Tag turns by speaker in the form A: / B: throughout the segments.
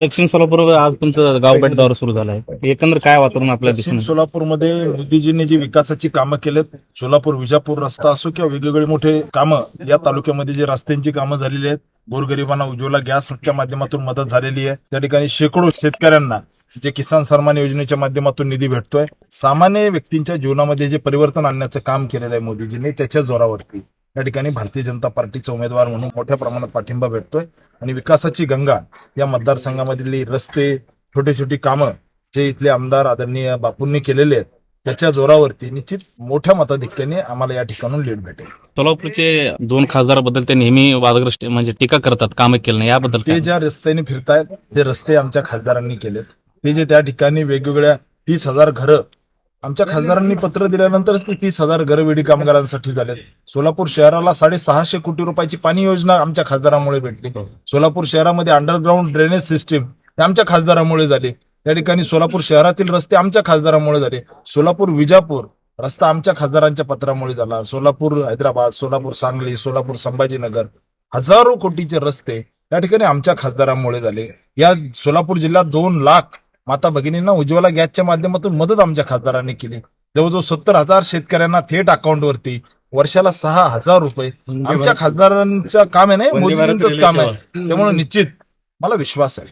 A: दक्षिण सोलापूर आज तुमचं गाव भेट दौरा सुरू झाला आहे एकंदर काय वातावरण आपल्या दिसून
B: सोलापूरमध्ये मोदीजींनी जी विकासाची कामं केलेत सोलापूर विजापूर रस्ता असो किंवा वेगवेगळे मोठे कामं या तालुक्यामध्ये जे रस्त्यांची कामं झालेली आहेत गोरगरिबांना उज्ज्वला गॅसच्या माध्यमातून मदत झालेली आहे. त्या ठिकाणी शेकडो शेतकऱ्यांना जे किसान सन्मान योजनेच्या माध्यमातून निधी भेटतोय. सामान्य व्यक्तींच्या जीवनामध्ये जे परिवर्तन आणण्याचं काम केलेलं आहे मोदीजींनी त्याच्या जोरावरती. या ठिकाणी भारतीय जनता पार्टीचा उमेदवार म्हणून मोठ्या प्रमाणात पाठिंबा भेटतोय आणि विकासाची गंगा या मतदारसंघामधली रस्ते छोटी छोटी कामं जे इथले आमदार आदरणीय बापूंनी केलेले आहेत त्याच्या जोरावरती निश्चित मोठ्या मताधिक्याने आम्हाला या ठिकाणून लीड भेटेल
A: सोलापूरचे दोन खासदाराबद्दल ते नेहमी वादग्रस्त म्हणजे टीका करतात कामं केलं नाही याबद्दल
B: ते? ज्या रस्त्याने फिरतायत ते रस्ते आमच्या खासदारांनी केलेत ते जे त्या ठिकाणी वेगवेगळ्या तीस हजार घरं आमच्या खासदारांनी पत्र दिल्यानंतरच ते तीस हजार घरं वेडी कामगारांसाठी झालेत. सोलापूर शहराला साडेसहाशे कोटी रुपयाची पाणी योजना आमच्या खासदारामुळे भेटली. सोलापूर शहरामध्ये अंडरग्राऊंड ड्रेनेज सिस्टीम हे आमच्या खासदारामुळे झाली. त्या ठिकाणी सोलापूर शहरातील रस्ते आमच्या खासदारामुळे झाले. सोलापूर विजापूर रस्ता आमच्या खासदारांच्या पत्रामुळे झाला. सोलापूर हैदराबाद सोलापूर सांगली सोलापूर संभाजीनगर हजारो कोटीचे रस्ते या ठिकाणी आमच्या खासदारांमुळे झाले. या सोलापूर जिल्ह्यात दोन लाख माता भगिनींना उज्ज्वला गॅसच्या माध्यमातून मदत आमच्या खासदारांनी केली. जवळजवळ सत्तर हजार शेतकऱ्यांना थेट अकाउंटवरती वर्षाला सहा हजार रुपये. आमच्या खासदारांचं काम आहे नाही मोदींचंच काम आहे. त्यामुळे निश्चित मला विश्वास आहे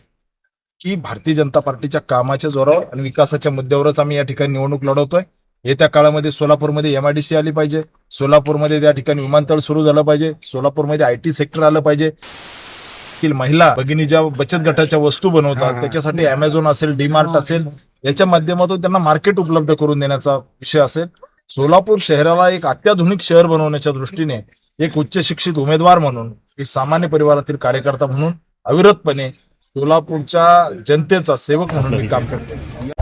B: की भारतीय जनता पार्टीच्या कामाच्या जोरावर आणि विकासाच्या मुद्द्यावरच आम्ही या ठिकाणी निवडणूक लढवतोय. येत्या काळामध्ये सोलापूरमध्ये एमआयडीसी आली पाहिजे. सोलापूरमध्ये त्या ठिकाणी विमानतळ सुरू झालं पाहिजे. सोलापूरमध्ये आयटी सेक्टर आलं पाहिजे. तील महिला भगिनी ज्या बचत गटाच्या वस्तू बनवतात त्याच्यासाठी अमेझॉन असेल डीमार्ट असेल याच्या माध्यमातून त्यांना मार्केट उपलब्ध करून देण्याचा विषय असेल. सोलापूर शहराला एक अत्याधुनिक शहर बनवण्याच्या दृष्टीने एक उच्च शिक्षित उमेदवार म्हणून एक सामान्य परिवारातील कार्यकर्ता म्हणून अविरतपणे सोलापूरच्या जनतेचा सेवक म्हणून मी काम करतो